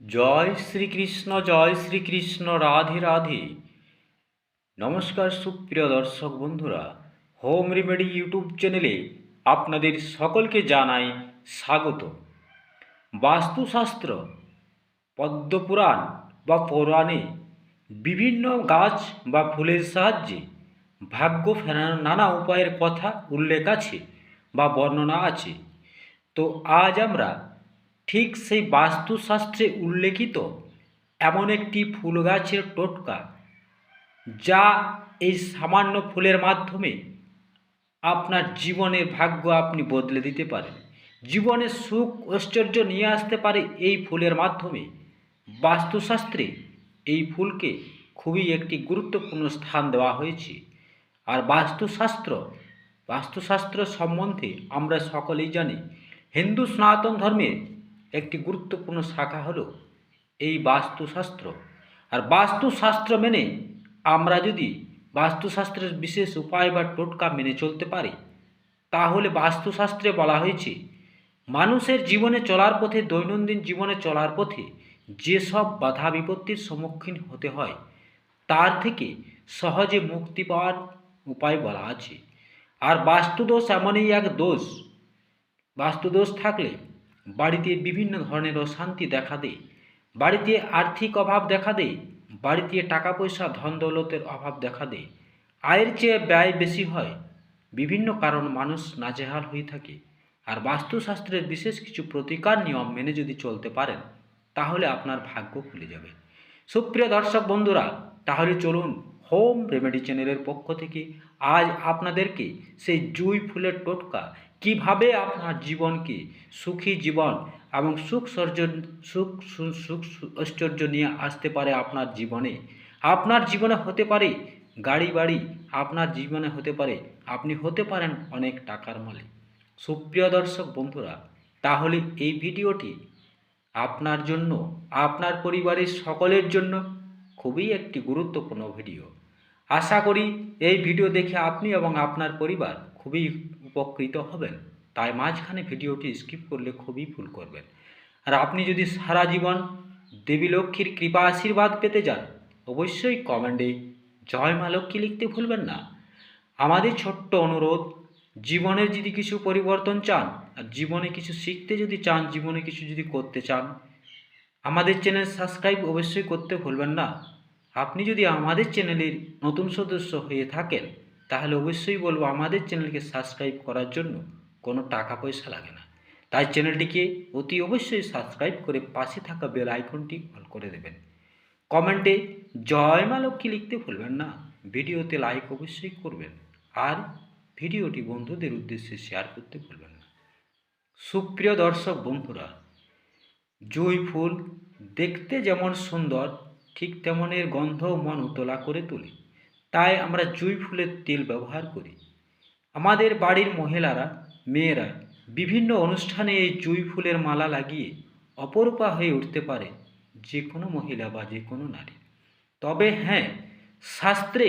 জয় শ্রীকৃষ্ণ জয় শ্রীকৃষ্ণ, রাধে রাধে। নমস্কার সুপ্রিয় দর্শক বন্ধুরা, হোম রেমেডি ইউটিউব চ্যানেলে আপনাদের সকলকে জানাই স্বাগত। বাস্তুশাস্ত্র, পদ্মপুরাণ বা পুরাণে বিভিন্ন গাছ বা ফুলের সাহায্যে ভাগ্য ফেরানোর নানা উপায়ের কথা উল্লেখ আছে বা বর্ণনা আছে। তো আজ আমরা ঠিক সেই বাস্তুশাস্ত্রে উল্লেখিত এমন একটি ফুল গাছের টোটকা যা এই সামান্য ফুলের মাধ্যমে আপনার জীবনের ভাগ্য আপনি বদলে দিতে পারেন। জীবনে সুখ, ঐশ্বর্য নিয়ে আসতে পারে এই ফুলের মাধ্যমে। বাস্তুশাস্ত্রে এই ফুলকে খুবই একটি গুরুত্বপূর্ণ স্থান দেওয়া হয়েছে। আর বাস্তুশাস্ত্র বাস্তুশাস্ত্র সম্বন্ধে আমরা সকলেই জানি, হিন্দু সনাতন ধর্মের একটি গুরুত্বপূর্ণ শাখা হলো এই বাস্তুশাস্ত্র। আর বাস্তুশাস্ত্র মেনে আমরা যদি বাস্তুশাস্ত্রের বিশেষ উপায় বা টোটকা মেনে চলতে পারি, তাহলে বাস্তুশাস্ত্রে বলা হয়েছে, মানুষের জীবনে চলার পথে, দৈনন্দিন জীবনে চলার পথে যেসব বাধা বিপত্তির সম্মুখীন হতে হয়, তার থেকে সহজে মুক্তি পাওয়ার উপায় বলা আছে। আর বাস্তুদোষ এমনই এক দোষ। বাস্তুদোষ থাকলে বাড়িতে বিভিন্ন ধরনের অশান্তি দেখা দেয়। বাড়িতে আর্থিক অভাব দেখা দেয়। বাড়িতে টাকা পয়সা ধন দৌলতের অভাব দেখা দেয়। আয়ের চেয়ে ব্যয় বেশি হয়। বিভিন্ন কারণ মানুষ নাজেহাল হয়ে থাকে। আর বাস্তুশাস্ত্রের বিশেষ কিছু প্রতিকার নিয়ম মেনে যদি চলতে পারেন, তাহলে আপনার ভাগ্য খুলে যাবে। সুপ্রিয় দর্শক বন্ধুরা, তাহলে চলুন হোম রেমেডি চ্যানেলের পক্ষ থেকে আজ আপনাদেরকে সেই জুই ফুলের টোটকা কীভাবে আপনার জীবনকে সুখী জীবন এবং সুখ সর্জন সুখ সুখ ঐশ্বর্য নিয়ে আসতে পারে আপনার জীবনে? আপনার জীবনে হতে পারে গাড়ি বাড়ি, আপনার জীবনে হতে পারে, আপনি হতে পারেন অনেক টাকার মালিক। সুপ্রিয় দর্শক বন্ধুরা, তাহলে এই ভিডিওটি আপনার জন্য, আপনার পরিবারের সকলের জন্য খুবই একটি গুরুত্বপূর্ণ ভিডিও। আশা করি এই ভিডিও দেখে আপনি এবং আপনার পরিবার খুবই উপকৃত হবেন তাই মাঝখানে ভিডিওটি স্কিপ করলে খুবই ভুল করবেন। আর আপনি যদি সারা জীবন দেবী লক্ষ্মীর কৃপা আশীর্বাদ পেতে যান, অবশ্যই কমেন্টে জয় মা লক্ষ্মী লিখতে ভুলবেন না। আমাদের ছোট্ট অনুরোধ, জীবনের যদি কিছু পরিবর্তন চান, আর জীবনে কিছু শিখতে যদি চান, জীবনে কিছু যদি করতে চান, আমাদের চ্যানেল সাবস্ক্রাইব অবশ্যই করতে ভুলবেন না। আপনি যদি আমাদের চ্যানেলের নতুন সদস্য হয়ে থাকেন তাহলে অবশ্যই বলব আমাদের চ্যানেলকে সাবস্ক্রাইব করার জন্য কোনো টাকা পয়সা লাগে না। তাই চ্যানেলটিকে অতি অবশ্যই সাবস্ক্রাইব করে পাশে থাকা বেল আইকনটি অল করে দেবেন। কমেন্টে জয় মা লক্ষ্মী লিখতে ভুলবেন না। ভিডিওতে লাইক অবশ্যই করবেন। আর ভিডিওটি বন্ধুদের উদ্দেশ্যে শেয়ার করতে ভুলবেন না। সুপ্রিয় দর্শক বন্ধুরা, জুঁই ফুল দেখতে যেমন সুন্দর, ঠিক তেমন এর গন্ধ মন উতলা করে তোলে। তাই আমরা জুঁই ফুলের তেল ব্যবহার করি। আমাদের বাড়ির মহিলারা, মেয়েরা বিভিন্ন অনুষ্ঠানে এই জুঁই ফুলের মালা লাগিয়ে অপরূপা হয়ে উঠতে পারে যে কোনো মহিলা বা যে কোনো নারী। তবে হ্যাঁ শাস্ত্রে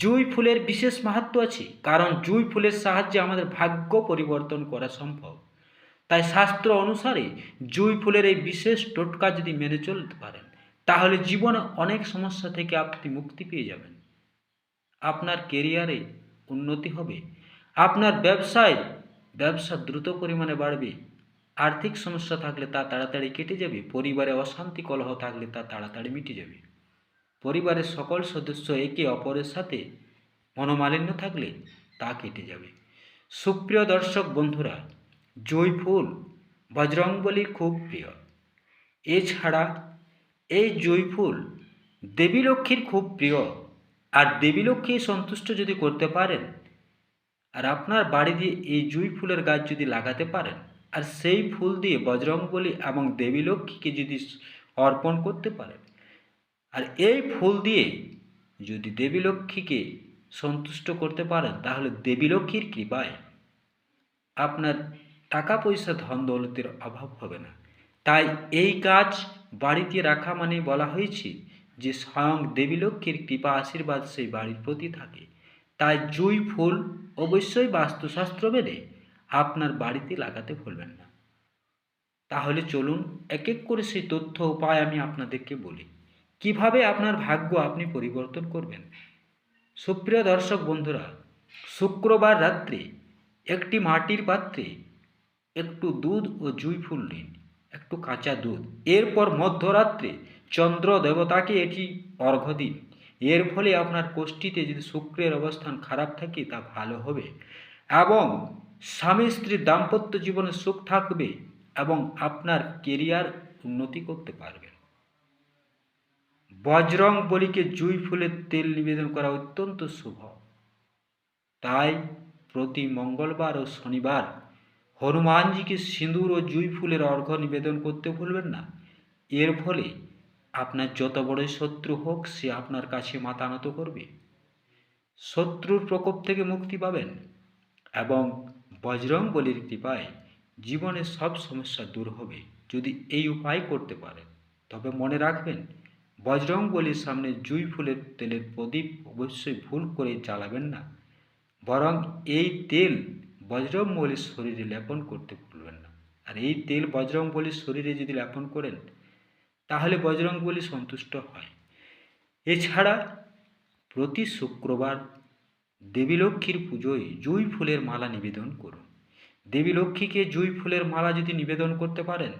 জুঁই ফুলের বিশেষ মাহাত্ম আছে, কারণ জুঁই ফুলের সাহায্যে আমাদের ভাগ্য পরিবর্তন করা সম্ভব। তাই শাস্ত্র অনুসারে জুঁই ফুলের এই বিশেষ টোটকা যদি মেনে চলতে পারেন, তাহলে জীবনে অনেক সমস্যা থেকে আপনি মুক্তি পেয়ে যাবেন। আপনার কেরিয়ারে উন্নতি হবে। আপনার ব্যবসায় ব্যবসা দ্রুত পরিমাণে বাড়বে। আর্থিক সমস্যা থাকলে তা তাড়াতাড়ি কেটে যাবে। পরিবারে অশান্তি কলহ থাকলে তা তাড়াতাড়ি মিটে যাবে। পরিবারের সকল সদস্য একে অপরের সাথে মনোমালিন্য থাকলে তা কেটে যাবে। সুপ্রিয় দর্শক বন্ধুরা, জুঁই ফুল বজরংবলীর খুব প্রিয়। এছাড়া এই জুঁই ফুল দেবী লক্ষ্মীর খুব প্রিয়। আর দেবী লক্ষ্মী সন্তুষ্ট যদি করতে পারেন, আর আপনার বাড়ি দিয়ে এই জুঁই ফুলের গাছ যদি লাগাতে পারেন, আর সেই ফুল দিয়ে বজরংবলী এবং দেবীলক্ষ্মীকে যদি অর্পণ করতে পারেন, আর এই ফুল দিয়ে যদি দেবীলক্ষ্মীকে সন্তুষ্ট করতে পারেন, তাহলে দেবীলক্ষ্মীর কৃপায় আপনার টাকা পয়সা ধন দৌলতের অভাব হবে না। তাই এই কাজ বাড়িতে রাখা মানে বলা হয়েছে যে স্বয়ং দেবীলক্ষ্মীর কৃপা আশীর্বাদ সেই বাড়ির প্রতি থাকে, তাই জুঁই ফুল অবশ্যই বাস্তুশাস্ত্র মেনে আপনার বাড়িতে লাগাতে ভুলবেন না। তাহলে চলুন এক এক করে সেই তথ্য উপায় আমি আপনাদেরকে বলি। কীভাবে আপনার ভাগ্য আপনি পরিবর্তন করবেন? সুপ্রিয় দর্শক বন্ধুরা, শুক্রবার রাত্রে একটি মাটির পাত্রে একটু দুধ ও জুই ফুল নিন, একটু কাঁচা দুধ। এরপর মধ্যরাত্রে চন্দ্র দেবতাকে এটি অর্ঘ্য দিন এর ফলে আপনার কোষ্ঠীতে যদি শুক্রের অবস্থান খারাপ থাকে, তা ভালো হবে। এবং স্বামী স্ত্রীর দাম্পত্য জীবনে সুখ থাকবে এবং আপনার কেরিয়ার উন্নতি করতে পারবেন। বজরং বলিকে জুই ফুলের তেল নিবেদন করা অত্যন্ত শুভ। তাই প্রতি মঙ্গলবার ও শনিবার হনুমানজিকে সিঁদুর ও জুই ফুলের অর্ঘ্য নিবেদন করতে ভুলবেন না। এর ফলে আপনার যত বড় শত্রু হোক, সে আপনার কাছে মাথা নত করবে। শত্রুর প্রকোপ থেকে মুক্তি পাবেন এবং বজরং বলির কৃপায় জীবনের সব সমস্যা দূর হবে। যদি এই উপায় করতে পারেন, তবে মনে রাখবেন বজরং বলির সামনে জুই ফুলের তেলের প্রদীপ অবশ্যই ভুল করে জ্বালাবেন না। বরং এই তেল বজরং বলির শরীরে লেপন করতে ভুলবেন না। আর এই তেল বজরং বলির শরীরে যদি লেপন করেন তাহলে বজরং বলি সন্তুষ্ট হয়। এছাড়া প্রতি শুক্রবার দেবী লক্ষ্মীর পুজোয় জুই ফুলের মালা নিবেদন করুন। দেবী লক্ষ্মীকে জুই ফুলের মালা যদি নিবেদন করতে পারেন,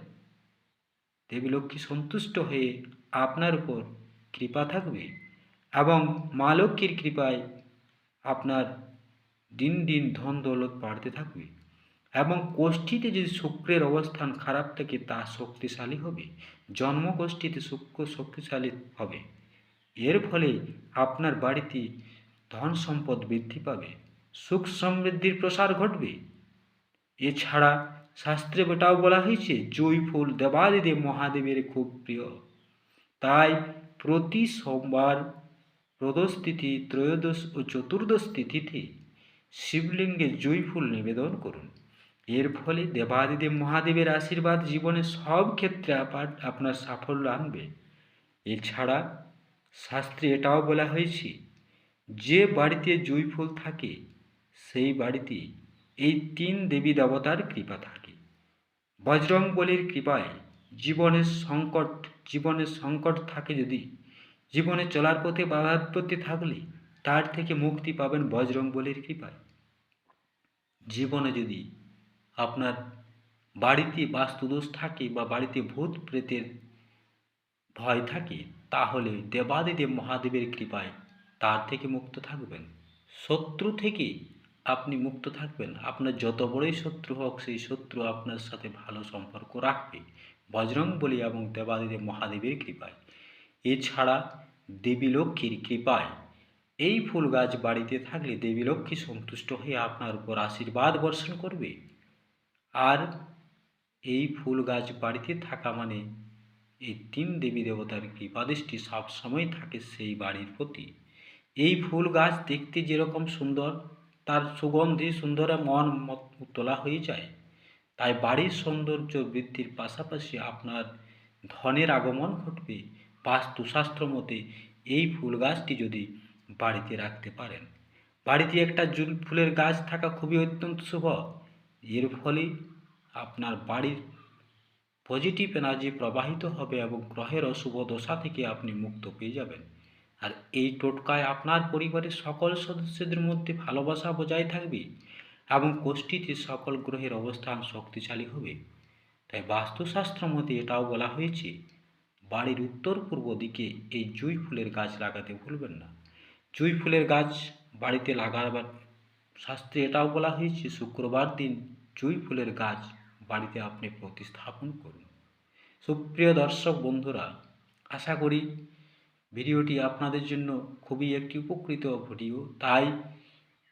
দেবী লক্ষ্মী সন্তুষ্ট হয়ে আপনার উপর কৃপা থাকবে এবং মা লক্ষ্মীর কৃপায় আপনার দিন দিন ধন দৌলত বাড়তে থাকবে। এবং কোষ্ঠীতে যদি শুক্রের অবস্থান খারাপ থাকে, তা শক্তিশালী হবে। জন্মগোষ্ঠীতে শুক্র শক্তিশালী হবে। এর ফলে আপনার বাড়িতে ধন সম্পদ বৃদ্ধি পাবে। সুখ সমৃদ্ধির প্রসার ঘটবে। এছাড়া শাস্ত্রে এটাও বলা হয়েছে, জুই ফুল দেবাদিদেব মহাদেবের খুব প্রিয়। তাই প্রতি সোমবার তিথি ত্রয়োদশ ও চতুর্দশ তিথিতে শিবলিঙ্গে জুই ফুল নিবেদন করুন। এর ফলে দেবাদিদেব মহাদেবের আশীর্বাদ জীবনে সব ক্ষেত্রে আপনার সাফল্য আনবে। এছাড়া শাস্ত্রে এটাও বলা হয়েছে, যে বাড়িতে জুই ফুল থাকে, সেই বাড়িতে এই তিন দেবী দেবতার কৃপা থাকে। বজরং বলির কৃপায় জীবনের সংকট জীবনের সংকট থাকে যদি, জীবনে চলার পথে বাধা বিপত্তি থাকলে তার থেকে মুক্তি পাবেন বজরং বলির কৃপায়। জীবনে যদি আপনার বাড়িতে বাস্তুদোষ থাকে বা বাড়িতে ভূত প্রেতের ভয় থাকে, তাহলে দেবাদিদেব মহাদেবের কৃপায় তার থেকে মুক্ত থাকবেন। শত্রু থেকে আপনি মুক্ত থাকবেন। আপনার যত বড়ই শত্রু হোক, সেই শত্রু আপনার সাথে ভালো সম্পর্ক রাখবে। বজরং বলি এবং দেবাদিদেব মহাদেবের কৃপায়। এছাড়া দেবী লক্ষ্মীর কৃপায়। এই ফুল গাছ বাড়িতে থাকলে দেবী লক্ষ্মী সন্তুষ্ট হয়ে আপনার উপর আশীর্বাদ বর্ষণ করবে। আর এই ফুল গাছ বাড়িতে থাকা মানে এই তিন দেবী দেবতার কৃপাদৃষ্টি সবসময় থাকে সেই বাড়ির প্রতি। এই ফুল গাছ দেখতে যেরকম সুন্দর, তার সুগন্ধি সুন্দরে মন তোলা হয়ে যায়। তাই বাড়ির সৌন্দর্য বৃদ্ধির পাশাপাশি আপনার ধনের আগমন ঘটবে। বাস্তুশাস্ত্র মতে এই ফুল গাছটি যদি বাড়িতে রাখতে পারেন। বাড়িতে একটা জুল ফুলের গাছ থাকা খুবই অত্যন্ত শুভ। এর ফলে আপনার বাড়ির পজিটিভ এনার্জি প্রবাহিত হবে এবং গ্রহের অশুভ দশা থেকে আপনি মুক্ত পেয়ে যাবেন। আর এই টোটকায় আপনার পরিবারের সকল সদস্যদের মধ্যে ভালোবাসা বজায় থাকবে এবং কোষ্ঠীতে সকল গ্রহের অবস্থান শক্তিশালী হবে। তাই বাস্তুশাস্ত্র মতে এটাও বলা হয়েছে, বাড়ির উত্তর পূর্ব দিকে এই জুই ফুলের গাছ লাগাতে ভুলবেন না। জুই ফুলের গাছ বাড়িতে লাগাবার শাস্ত্রে এটাও বলা হয়েছে, শুক্রবার দিন জুই ফুলের গাছ বাড়িতে আপনি প্রতিস্থাপন করুন। সুপ্রিয় দর্শক বন্ধুরা, আশা করি ভিডিওটি আপনাদের জন্য খুবই একটি উপকৃত ভিডিও। তাই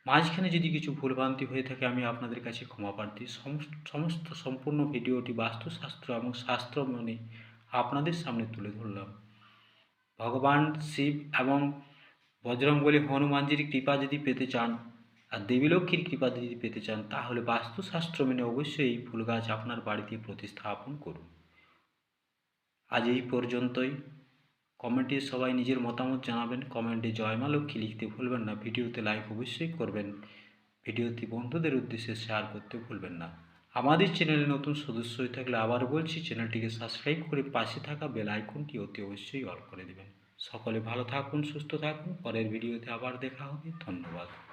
মাঝখানে যদি কিছু ভুলভ্রান্তি হয়ে থাকে, আমি আপনাদের কাছে ক্ষমা প্রার্থী। সমস্ত সম্পূর্ণ ভিডিওটি বাস্তুশাস্ত্র এবং শাস্ত্র মনে আপনাদের সামনে তুলে ধরলাম। ভগবান শিব এবং বজরংবলী হনুমানজির কৃপা যদি পেতে চান আর দেবী লক্ষ্মীর কৃপা যদি পেতে চান, তাহলে বাস্তুশাস্ত্র মেনে অবশ্যই এই ফুল গাছ আপনার বাড়িতে প্রতিস্থাপন করুন। আজ এই পর্যন্তই। কমেন্টে সবাই নিজের মতামত জানাবেন। কমেন্টে জয় মা লক্ষ্মী লিখতে ভুলবেন না। ভিডিওতে লাইক অবশ্যই করবেন। ভিডিওটি বন্ধুদের উদ্দেশ্যে শেয়ার করতে ভুলবেন না। আমাদের চ্যানেলে নতুন সদস্য হয়ে থাকলে আবার বলছি, চ্যানেলটিকে সাবস্ক্রাইব করে পাশে থাকা বেল আইকনটি অতি অবশ্যই অল করে দেবেন। সকলে ভালো থাকুন, সুস্থ থাকুন। পরের ভিডিওতে আবার দেখা হবে। ধন্যবাদ।